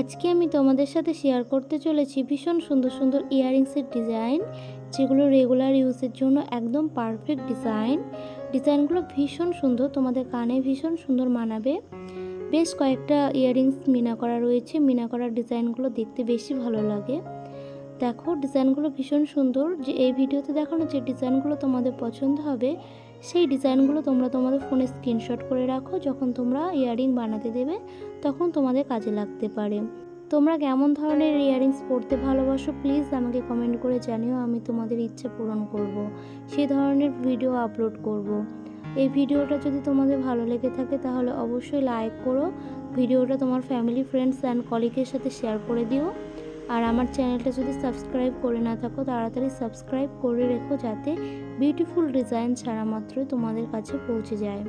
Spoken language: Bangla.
আজকে আমি তোমাদের সাথে শেয়ার করতে চলেছি ভীষণ সুন্দর সুন্দর ইয়াররিংসের ডিজাইন যেগুলো রেগুলার ইউজের জন্য একদম পারফেক্ট ডিজাইন ডিজাইনগুলো ভীষণ সুন্দর, তোমাদের কানে ভীষণ সুন্দর মানাবে। বেশ কয়েকটা ইয়াররিংস মিনা করা রয়েছে মিনা করার ডিজাইনগুলো দেখতে বেশি ভালো লাগে। দেখো, ডিজাইনগুলো ভীষণ সুন্দর। যে এই ভিডিওতে দেখানো যে ডিজাইনগুলো তোমাদের পছন্দ হবে, সেই ডিজাইনগুলো তোমরা তোমাদের ফোনে স্ক্রিনশট করে রাখো। যখন তোমরা ইয়াররিং বানাতে দেবে, তখন তোমাদের কাজে লাগতে পারে। তোমরা কেমন ধরনের ইয়াররিংস পরতে ভালোবাসো, প্লিজ আমাকে কমেন্ট করে জানিও। আমি তোমাদের ইচ্ছে পূরণ করব। সেই ধরনের ভিডিও আপলোড করব। এই ভিডিওটা যদি তোমাদের ভালো লেগে থাকে, তাহলে অবশ্যই লাইক করো। ভিডিওটা তোমার ফ্যামিলি ফ্রেন্ডস অ্যান্ড কলিগের সাথে শেয়ার করে দিও। আর আমার চ্যানেলটা যদি সাবস্ক্রাইব করে না থাকো, তাড়াতাড়ি সাবস্ক্রাইব করে রেখো যাতে বিউটিফুল ডিজাইন ছাড়া মাত্রই তোমাদের কাছে পৌঁছে যায়।